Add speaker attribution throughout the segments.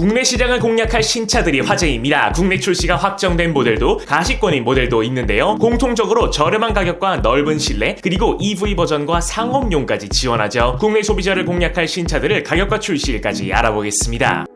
Speaker 1: 국내 시장을 공략할 신차들이 화제입니다. 국내 출시가 확정된 모델도 가시권인 모델도 있는데요. 공통적으로 저렴한 가격과 넓은 실내 그리고 EV 버전과 상업용까지 지원하죠. 국내 소비자를 공략할 신차들을 가격과 출시일까지 알아보겠습니다.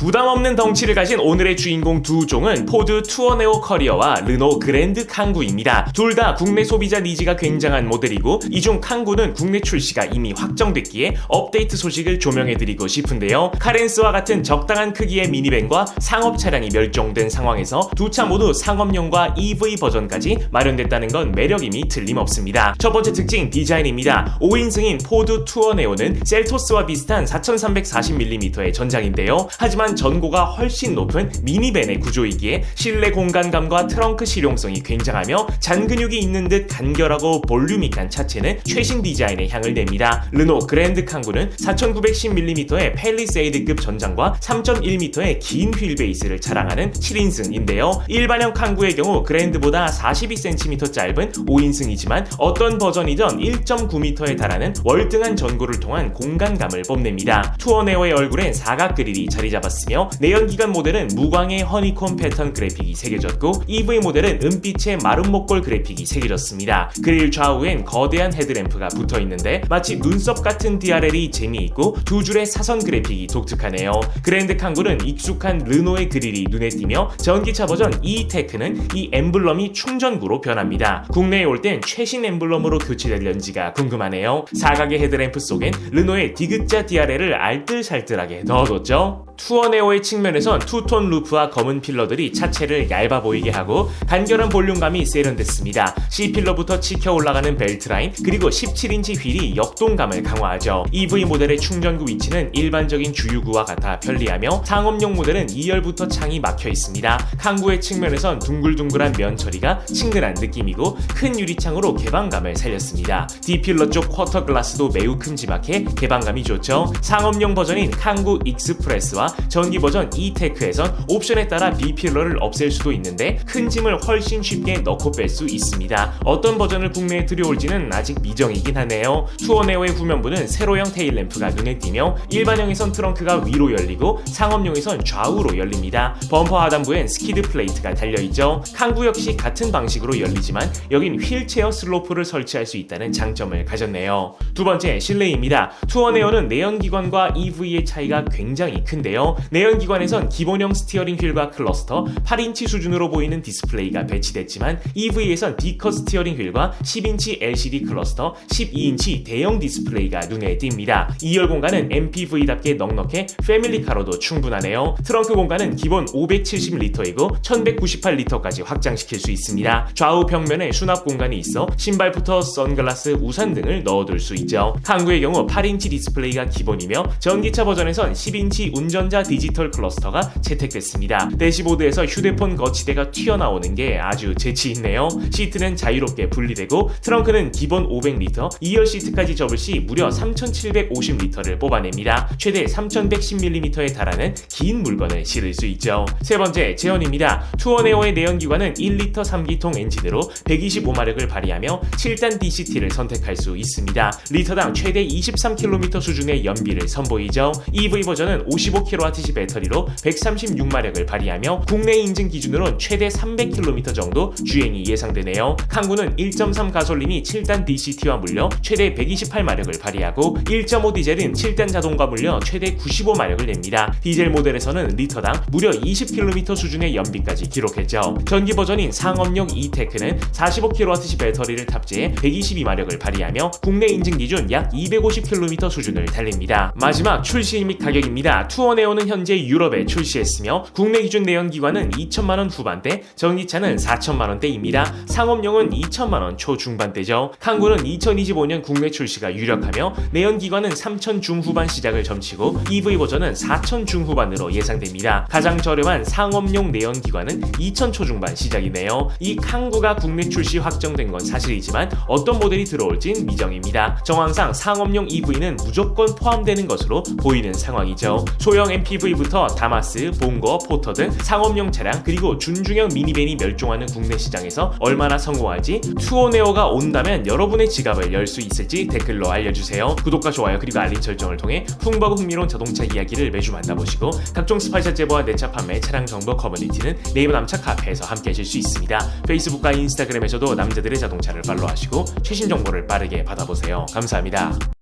Speaker 1: 부담 없는 덩치를 가진 오늘의 주인공 두 종은 포드 투어네오 커리어와 르노 그랜드 캉구입니다. 둘 다 국내 소비자 니즈가 굉장한 모델이고 이중 캉구는 국내 출시가 이미 확정됐기에 업데이트 소식을 조명해드리고 싶은데요. 카렌스와 같은 적당한 크기의 미니밴과 상업 차량이 멸종된 상황에서 두 차 모두 상업용과 EV 버전까지 마련됐다는 건 매력임이 틀림없습니다. 첫 번째 특징 디자인입니다. 5인승인 포드 투어네오는 셀토스와 비슷한 4340mm의 전장인데요. 하지만 전고가 훨씬 높은 미니밴의 구조이기에 실내 공간감과 트렁크 실용성이 굉장하며 잔근육이 있는 듯 간결하고 볼륨익한 차체는 최신 디자인의 향을 냅니다. 르노 그랜드 캉구는 4910mm의 펠리세이드급 전장과 3.1m의 긴 휠베이스를 자랑하는 7인승인데요. 일반형 캉구의 경우 그랜드보다 42cm 짧은 5인승이지만 어떤 버전이든 1.9m에 달하는 월등한 전고를 통한 공간감을 뽐냅니다. 투어네오의 얼굴엔 사각 그릴이 자리 잡았 으며 내연기관 모델은 무광의 허니콤 패턴 그래픽이 새겨졌고 EV 모델은 은빛의 마른 목골 그래픽이 새겨졌습니다. 그릴 좌우엔 거대한 헤드램프가 붙어 있는데 마치 눈썹 같은 DRL이 재미있고 두 줄의 사선 그래픽이 독특하네요. 그랜드 캉구는 익숙한 르노의 그릴이 눈에 띄며 전기차 버전 E-테크는 이 엠블럼이 충전구로 변합니다. 국내에 올 땐 최신 엠블럼으로 교체될런지가 궁금하네요. 사각의 헤드램프 속엔 르노의 디귿자 DRL을 알뜰살뜰하게 넣어뒀죠. 투어네오의 측면에선 투톤 루프와 검은 필러들이 차체를 얇아 보이게 하고 간결한 볼륨감이 세련됐습니다. C필러부터 치켜 올라가는 벨트 라인 그리고 17인치 휠이 역동감을 강화하죠. EV 모델의 충전구 위치는 일반적인 주유구와 같아 편리하며 상업용 모델은 2열부터 창이 막혀 있습니다. 캉구의 측면에선 둥글둥글한 면 처리가 친근한 느낌이고 큰 유리창으로 개방감을 살렸습니다. D필러 쪽 쿼터 글라스도 매우 큼지막해 개방감이 좋죠. 상업용 버전인 캉구 익스프레스와 전기 버전 E-테크에선 옵션에 따라 B필러를 없앨 수도 있는데 큰 짐을 훨씬 쉽게 넣고 뺄 수 있습니다. 어떤 버전을 국내에 들여올지는 아직 미정이긴 하네요. 투어네오의 후면부는 세로형 테일램프가 눈에 띄며 일반형에선 트렁크가 위로 열리고 상업용에선 좌우로 열립니다. 범퍼 하단부엔 스키드 플레이트가 달려있죠. 캉구 역시 같은 방식으로 열리지만 여긴 휠체어 슬로프를 설치할 수 있다는 장점을 가졌네요. 두 번째 실내입니다. 투어네오는 내연기관과 EV의 차이가 굉장히 큰데요. 내연기관에선 기본형 스티어링 휠과 클러스터, 8인치 수준으로 보이는 디스플레이가 배치됐지만 EV에선 D컷 스티어링 휠과 10인치 LCD 클러스터, 12인치 대형 디스플레이가 눈에 띕니다. 2열 공간은 MPV답게 넉넉해 패밀리카로도 충분하네요. 트렁크 공간은 기본 570리터이고 1198리터까지 확장시킬 수 있습니다. 좌우 벽면에 수납 공간이 있어 신발부터 선글라스, 우산 등을 넣어둘 수 있죠. 캉구의 경우 8인치 디스플레이가 기본이며 전기차 버전에선 10인치 운전 자 디지털 클러스터가 채택됐습니다. 대시보드에서 휴대폰 거치대가 튀어나오는 게 아주 재치 있네요. 시트는 자유롭게 분리되고 트렁크는 기본 500리터, 2열 시트까지 접을 시 무려 3750리터를 뽑아냅니다. 최대 3110mm에 달하는 긴 물건을 실을 수 있죠. 세 번째, 제원입니다. 투어네오의 내연기관은 1리터 3기통 엔진으로 125마력을 발휘하며 7단 DCT를 선택할 수 있습니다. 리터당 최대 23km 수준의 연비를 선보이죠. EV 버전은 55kWh 배터리로 136마력을 발휘하며 국내 인증 기준으로는 최대 300km 정도 주행이 예상되네요. 캉구는 1.3 가솔린이 7단 DCT와 물려 최대 128마력을 발휘하고 1.5 디젤은 7단 자동과 물려 최대 95마력을 냅니다. 디젤 모델에서는 리터당 무려 20km 수준의 연비까지 기록했죠. 전기 버전인 상업용 E-테크는 45kWh 배터리를 탑재해 122마력을 발휘하며 국내 인증 기준 약 250km 수준을 달립니다. 마지막 출시 및 가격입니다. 투어 네오는 현재 유럽에 출시했으며 국내 기준 내연기관은 2천만원 후반대, 전기차는 4천만원대입니다. 상업용은 2천만원 초중반대죠. 캉구는 2025년 국내 출시가 유력하며 내연기관은 3천 중후반 시작을 점치고 EV 버전은 4천 중후반으로 예상됩니다. 가장 저렴한 상업용 내연기관은 2천 초중반 시작이네요. 이 캉구가 국내 출시 확정된 건 사실이지만 어떤 모델이 들어올진 미정입니다. 정황상 상업용 EV는 무조건 포함되는 것으로 보이는 상황이죠. 소형 중형 MPV부터 다마스, 봉거, 포터 등 상업용 차량 그리고 준중형 미니밴이 멸종하는 국내 시장에서 얼마나 성공할지 투어네오가 온다면 여러분의 지갑을 열 수 있을지 댓글로 알려주세요. 구독과 좋아요 그리고 알림 설정을 통해 풍부하고 흥미로운 자동차 이야기를 매주 만나보시고 각종 스파이셜 제보와 내차 판매 차량 정보 커뮤니티는 네이버 남차 카페에서 함께 하실 수 있습니다. 페이스북과 인스타그램에서도 남자들의 자동차를 팔로우하시고 최신 정보를 빠르게 받아보세요. 감사합니다.